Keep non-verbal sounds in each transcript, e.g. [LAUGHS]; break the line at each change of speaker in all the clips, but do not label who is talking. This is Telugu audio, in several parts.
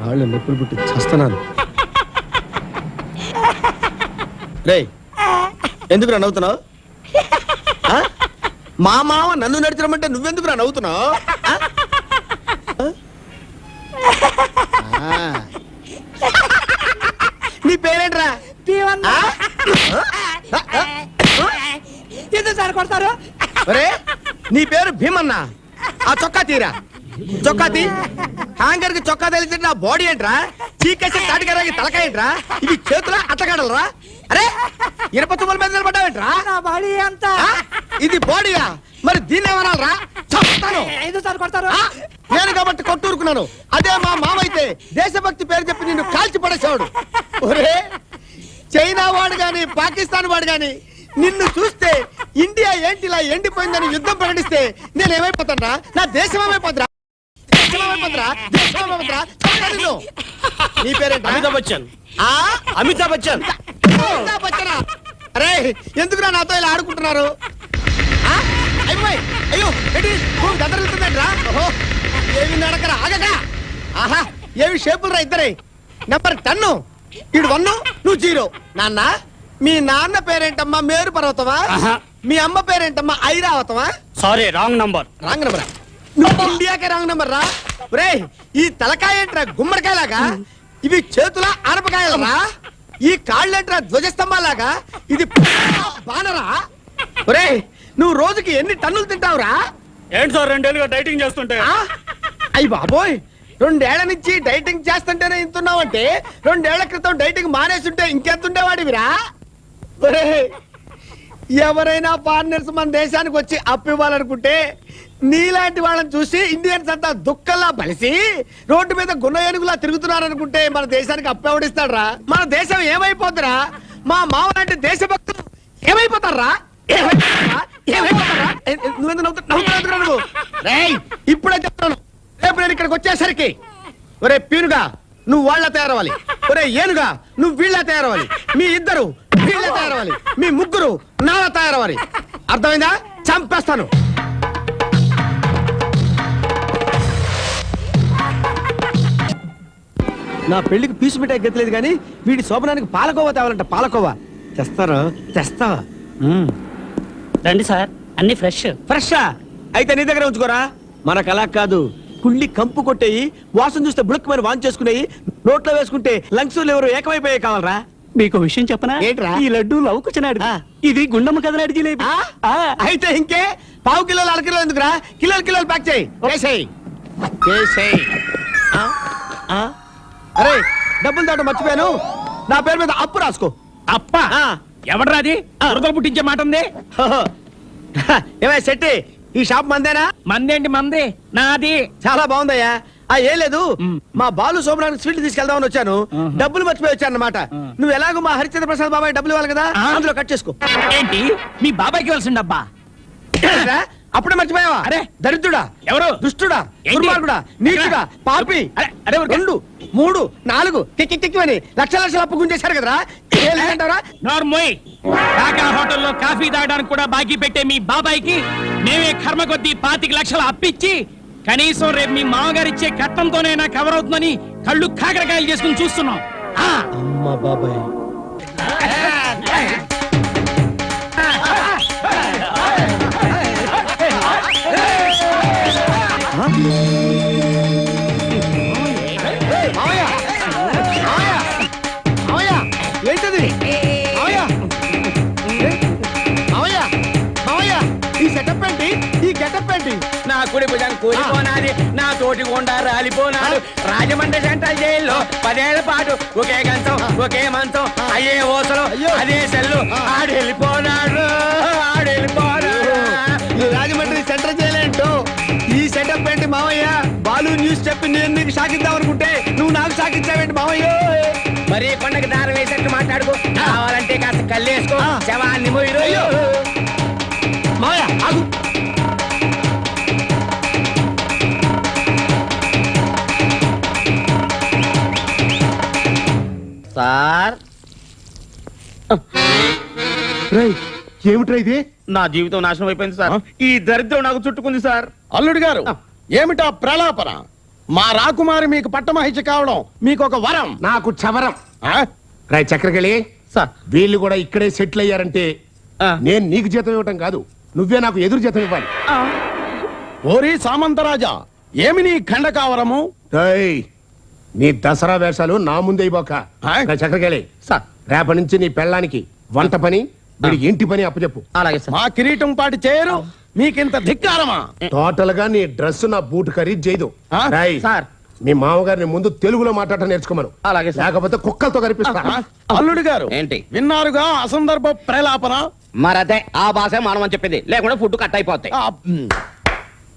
వాళ్ళు నొప్పులు పుట్టి చస్తున్నాను రే ఎందుకు రా నవ్వుతున్నావు? మా మామ నన్ను నడిచడమంటే నువ్వెందుకు రా నవ్వుతున్నావు. నీ పేరేంట్రా?
ఎందుకు సార్ కొడతారు
నీ పేరు భీమన్న ఆ చొక్కా తీరా చొక్కా తీ. హ్యాంగర్కి చొక్కా తెలిసి నా బాడీ ఏంట్రా? చీకేసి తాటికరాకి తలకాయ ఏంట్రా? ఇవి చేతుల అట్టగడలరా? అరే ఇనప తుమ్మల మీద నిలబడ్డావేంట్రా?
నా బాడీ అంతా?
ఇది బాడీయా? మరి దీన్ని ఏమనాలరా? చంపుతాను.
ఎందుకు సార్ కొడతారు?
నేను కాబట్టి కొట్టూరుకున్నాను. అదే మా మామైతే దేశభక్తి పేరు చెప్పి నిన్ను కాల్చి పడేసేవాడు ఒరే చైనా వాడు గాని పాకిస్తాన్ వాడు గాని నిన్ను చూస్తే ఇండియా ఏంటి ఇలా ఎండిపోయిందని యుద్ధం ప్రకటిస్తే నేను ఏమైపోతానరా? నా దేశం ఏమైపోతురా నీ పేరేంట?
అమితాబ్ బచ్చన్.
ఆ?
అమితాబ్ బచ్చన్.
అమితాబ్ బచ్చనా? అరే ఎందుకురా నాతో ఇలా ఆడుకుంటున్నారు? అయ్యో భూమి? ఓహో ఏమి నడకరా? ఆగగా. ఆహా ఏమి షేపులు రా ఇద్దరే? నెంబర్ టన్ను ఇడు వన్ను నువ్వు జీరో. నాన్న మీ నాన్న పేరేంటమ్మా? మేరు పర్వతమా. మీ అమ్మ పేరేంటమ్మా? ఐరావతమా?
Sorry wrong number
wrong number? నువ్వు ఇండియాకే రాంగ్ నెంబర్ రా. రే ఈ తలకాయ ఏంట్రా గుమ్మడికాయలాగా? ఇవి చేతుల ఆనపకాయలరా ఈ కాళ్ళేంట్రా ధ్వజస్తంభాలాగా ఇది బానరా రే నువ్వు రోజుకి ఎన్ని టన్నులు తింటావురా
ఏంటి సార్ రెండేళ్ళుగా డైటింగ్ చేస్తుంటే?
ఆ? అయ్యి బాబోయ్ రెండేళ్ళ నుంచి డైటింగ్ చేస్తుంటేనే ఇంతున్నావంటే రెండేళ్ళ క్రితం డైటింగ్ మానేస్తుంటే ఇంకెంత ఉండేవాడివిరా ఒరేయ్, ఎవరైనా ఫారినర్స్ మన దేశానికి వచ్చి అప్పు ఇవ్వాలనుకుంటే నీలాంటి వాళ్ళని చూసి ఇండియన్స్ అంతా దుఃఖంలా బలిసి రోడ్డు మీద గున్న ఏనుగులా తిరుగుతున్నారనుకుంటే మన దేశానికి అప్పు ఎవడిస్తాడరా మన దేశం ఏమైపోతురా మా మామ లాంటి దేశభక్తులు ఏమైపోతారా ఏమైపోతారా? ఏమైపోతారా? నువ్వు? ఇప్పుడే చెప్తాను రేపు నేను ఇక్కడికి వచ్చేసరికి ఒరే పీనుగా నువ్వు వాళ్ళ తయారవ్వాలి ఒరే ఏనుగా నువ్వు వీళ్ళ తయారవ్వాలి మీ ఇద్దరు వీళ్ళ తయారవ్వాలి. మీ ముగ్గురు నాలా తయారవ్వాలి. అర్థమైందా? చంపేస్తాను. నా పెళ్ళికి పీసు మిఠాయి గతిలేదు కానీ వీడి శోభనానికి పాలకోవా తేవాలంట పాలకోవా. తెస్తారా? తెస్తావా
రండి సార్ అన్ని ఫ్రెష్.
ఫ్రెషా అయితే నీ దగ్గర ఉంచుకోరా. మనకు అలా కాదు. కుళ్ళి కంపు కొట్టేయి వాసన చూస్తే బుడక్కమని వాన్ చేసుకునేయి నోట్లో వేసుకుంటే లంగ్స్ ఎవరు ఏకమైపోయే కావాలరా?
మీకు విషయం చెప్పనా?
ఏంట్రా?
ఈ లడ్డు లవుకుచనాడు
ఆ.
ఇది గుండమ్మ కదలాడి జిలేబీ.
ఆ?
ఆ.
అయితే ఇంకే? పావు కిలోలు అర కిలో ఎందుకురా? కిలోలు కిలోలు ప్యాక్ చేయి. ఆ? ఆ? అరే డబ్బులు దాట మర్చిపోయాను. నా పేరు మీద అప్పు రాసుకో.
అప్ప?
ఆ.
ఎవడ్రా అది? వరదలు పుట్టించే మాట ఉంది?
ఏమై శెట్టి ఈ షాప్ మందేనా?
మందేంటి మంది? నాది.
చాలా బాగుందయ్యా. ఆ ఏం లేదు
మ్.
బాలు సోమరానికి స్వీట్ తీసుకెళ్దామని వచ్చాను. డబ్బులు మర్చిపోయి వచ్చాను అనమాట నువ్వు ఎలాగో మా హరిచంద్ర ప్రసాద్ బాబాయ్ డబ్బులు ఇవ్వాలి కదా. అందులో కట్ చేసుకో
ఏంటి మీ బాబాయ్కి ఇవ్వాల్సింది అబ్బా
ఏంట్రా? అప్పుడే మర్చిపోయావా
అరే.
దరిద్రుడా
ఎవరు?
దుష్టుడా? దుర్మార్గుడా నీచుడా పాపి
అరే.
రెండు మూడు నాలుగు టిక్కి టిక్కి అని లక్ష లక్షలు అప్పు గుంజేశారు కదరా
నార్మోయ్ కాకా హోటల్లో కాఫీ తాగడానికి కూడా బాకీ పెట్టే మీ బాబాయ్కి మేమే కర్మ కొద్దీ పాతిక లక్షలు అప్పిచ్చి కనీసం రేపు మీ మామగారు ఇచ్చే కట్టంతోనైనా కవర్ అవుతుందని కళ్ళు కాకరకాయలు చేసుకుని చూస్తున్నాం. ఆ,
అమ్మ బాబాయ్. మావయ్య
కూలిపోనాది. నా తోటి గుండా రాలిపోనాడు. రాజమండ్రి సెంట్రల్ జైల్లో పదేళ్ళ పాటు ఒకే గంతం ఒకే మంచం అయ్యే ఓసలు. అదే సెల్లు. ఆడెళ్ళిపోనాడు ఆడెళ్ళిపోనాడు.
రాజమండ్రి సెంటర్ చేయలేంటో ఈ సెటప్ ఏంటి మావయ్య? బాలు న్యూస్ చెప్పి నేను నీకు షాకిద్దాం అనుకుంటే నువ్వు నాకు షాకిచ్చావేంటి మావయ్య?
మరి కొండకి దారం వేసేట్టు మాట్లాడుకో. కావాలంటే కాస్త కల్లేసుకో
ఆ.
శవాన్ని మొయ్యరు
ఏమిట్రా ఇది?
నా జీవితం నాశనం అయిపోయింది సార్. ఈ దరిద్రం నాకు చుట్టుకుంది సార్.
అల్లుడు గారు ఏమిటా ప్రలాపన?
మా రాకుమారి మీకు పట్టమహిష కావడం మీకు ఒక వరం.
నాకు చవరం.
ఆ?
రాయ్ చక్రకెళ్ళి
సార్.
వీళ్ళు కూడా ఇక్కడే సెటిల్ అయ్యారంటే
ఆ.
నేను నీకు జీతం ఇవ్వటం కాదు నువ్వే నాకు ఎదురు జీతం ఇవ్వాలి.
ఓరి సామంతరాజా ఏమి నీ ఖండ కావరము?
ఏయ్, నీ దసరా వేషాలు నా ముందే ఇవ్వక.
ఆయ్.
చక్రకెళ్ళి
సార్.
రేపటి నుంచి నీ పెళ్ళానికి వంట పని వీడికి ఇంటి పని అప్పచెప్పు?
అలాగే సార్. మా కిరీటం పాటి చేయరు మీకింత ధిక్కారమా?
టోటల్గా నీ డ్రెస్ నా బూట్ ఖరీదు చేయదు.
ఆ?
రాయ్,
సార్.
మీ మామగారిని ముందు తెలుగులో మాట్లాడటం నేర్చుకోమను.
అలాగే సార్.
లేకపోతే కుక్కలతో కనిపిస్తా?
అల్లుడు గారు
ఏంటి?
విన్నారుగా అసందర్భ ప్రలాపన?
మరదే ఆ భాష మానవని చెప్పింది. లేకుండా ఫుడ్ కట్ అయిపోతాయి
ఆ, మ్.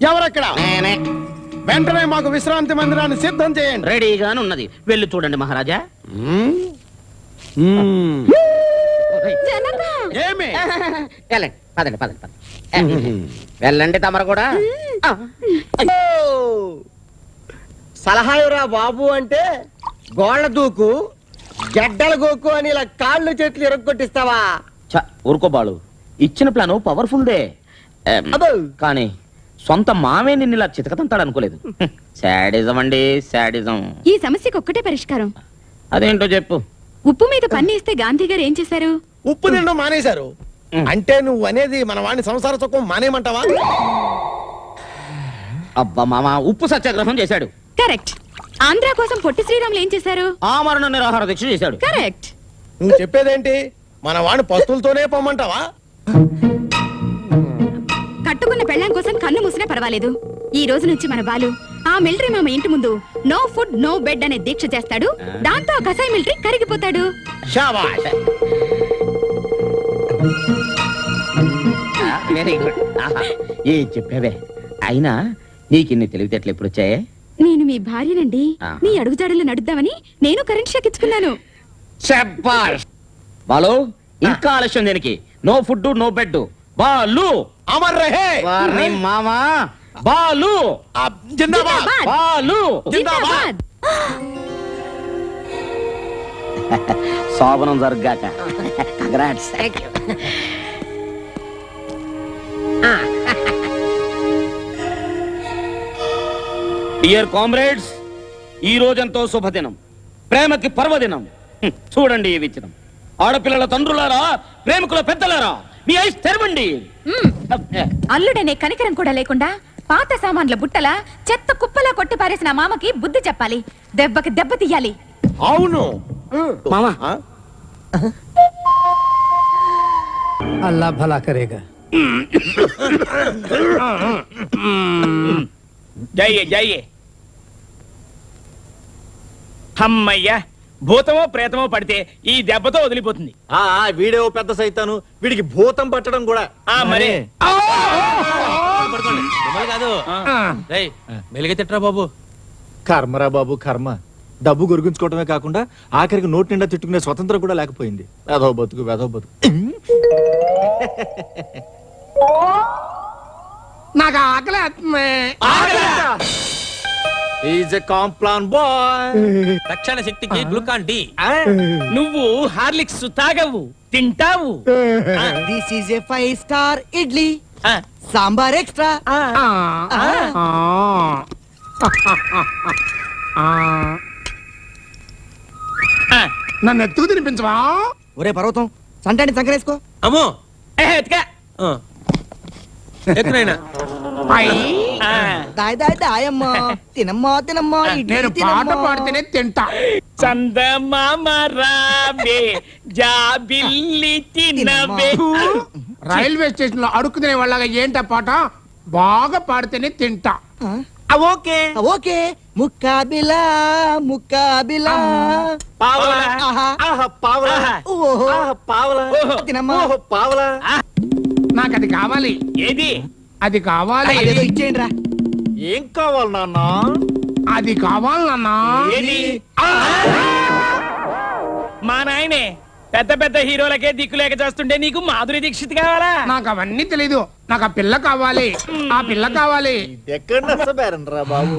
ఎవరక్కడ?
నేనే.
వెంటనే మాకు విశ్రాంతి మందిరాన్ని సిద్ధం చేయండి.
రెడీగానే ఉన్నది. వెళ్ళి చూడండి మహారాజా.
ఏమి? [LAUGHS]
వెళ్ళండి పదండి పదండి పదండి. వెళ్ళండి తమరు కూడా. ఆ.
సలహాయురా బాబు అంటే గోళ్ళ దూకు గెడ్డల గోకు అని ఇలా కాళ్ళు చేతులు ఎరగొట్టిస్తావా
ఛ, ఊరుకో బాలు. ఇచ్చిన ప్లాను పవర్ఫుల్ దే ఎం,
అబ్బో.
కానీ సొంత మామే నిన్ను ఇలా చితకతంతాడు అనుకోలేదు శాడిజం అండి శాడిజం
ఈ సమస్యకు ఒక్కటే పరిష్కారం.
అదేంటో చెప్పు.
ఉప్పు మీద పన్నేస్తే గాంధీ గారు ఏం చేశారు?
ఉప్పు తినడం మానేశారు. అంటే నువ్వు అనేది మన వాడిని సంసార సుఖం మానేమంటావా
అబ్బా మామ ఉప్పు సత్యాగ్రహం చేశాడు.
కరెక్ట్. ఆంధ్ర కోసం పొట్టి శ్రీరాములు ఏం చేశారు?
ఆమరణ నిరాహార దీక్ష చేశాడు.
కరెక్ట్.
నువ్వు చెప్పేదేంటి? మన వాడిని పస్తులతోనే పొమ్మంటావా?
కట్టుకున్న పెళ్ళాం కోసం కన్ను మూసినా పర్వాలేదు. ఈ రోజు నుంచి మన బాలు ఆ మిలిటరీ మామ ఇంటి ముందు నో ఫుడ్ నో బెడ్ అనే దీక్ష చేస్తాడు. దాంతో ఆ కసాయి మిలిటరీ కరిగిపోతాడు.
షాబాష్.
Very good. ఆహా, ఏ చెప్పావే? అయినా నీకు ఇన్ని తెలివితేటలు ఎప్పుడు వచ్చాయే
నేను మీ భార్యనండి.
ఆ.
మీ అడుగుజాడలు నడుద్దామని నేను కరెంట్ షాక్ ఇచ్చుకున్నాను.
బాలు ఇంకా ఆలస్యం దేనికి? No food no bed Balu
Amar రహే.
వారిని మామా బాలు.
జిందాబాద్!
బాలు.
జిందాబాద్!
శోభనం జరగాక కంగ్రాట్స్ డియర్ కామ్రేడ్స్ ఈ రోజంతో శుభదినం. ప్రేమకి పర్వదినం. చూడండి ఈ విచిత్రం. ఆడపిల్లల తండ్రులారా ప్రేమికుల పెద్దలారా మీ ఐస్ తెరవండి.
అల్లుడనే కనికరం కూడా లేకుండా పాత సామాన్ల బుట్టల చెత్త కుప్పలా కొట్టి పారేసిన మామకి బుద్ధి చెప్పాలి. దెబ్బకి దెబ్బ తీయాలి.
అవును.
మామా?
అల్లా భలా కరేగా.
జయ్యే జయ్యే అమ్మయ్యా భూతమో ప్రేతమో పడితే ఈ దెబ్బతో వదిలిపోతుంది.
ఆ వీడియో పెద్ద సైతాను. వీడికి భూతం పట్టడం కూడా.
ఆ మరి.
బాబు. కర్మరా బాబు కర్మ. డబ్బు గురిగించుకోవటమే కాకుండా ఆఖరికి నోటి నిండా తిట్టుకునే స్వతంత్రం కూడా లేకపోయింది. వేధవ బతుకు వేధవ బతుకు. [LAUGHS]
నాకు ఆకలి
ఈజ్ ఎ కాంప్లాన్ బాయ్
రక్షణ శక్తికి గ్లూకాన్ డి. నువ్వు హార్లిక్స్ తాగవు తింటావు.
This is a five star idli sambar extra?
ఆ.
నన్ను ఎత్తుకు తినిపించవా?
ఒరే పర్వతం సంటాన్ని సంకరేసుకో
అమ్మో. ఎత్తుకా. ఎక్కునైనా ఆ,
దాయ్ దాయ్ దాయమ్మా. తినమ్మా తినమ్మా ఇడ్లీ
నేను పాట. పాడితేనే తింటా.
చందమామ రావే జాబిల్లి తినవే.
రైల్వే స్టేషన్లో అడుక్కు తినే వాళ్ళగా ఏంటా పాట? బాగా పాడితేనే తింటా.
ఓకే. ఓకే. ముక్కాబిలా ముక్కాబిలా.
పావలా.
ఆహా.
పావలా.
ఓహో.
ఆహా పావలా.
ఓహో.
పావలా.
నాకు అది కావాలి.
ఏది?
అది కావాలి.
అదేదో ఇచ్చేయండి రా
ఏం కావాలి నాన్న?
అది కావాలి నాన్న.
ఏది? మా నాయనే. పెద్ద పెద్ద హీరోలకే దిక్కులేక చేస్తుంటే నీకు మాధురి దీక్షిత్ కావాలా?
నాకు అవన్నీ తెలీదు. నాకు ఆ పిల్ల కావాలి. ఆ పిల్ల కావాలి.
ఎక్కడ బాబు.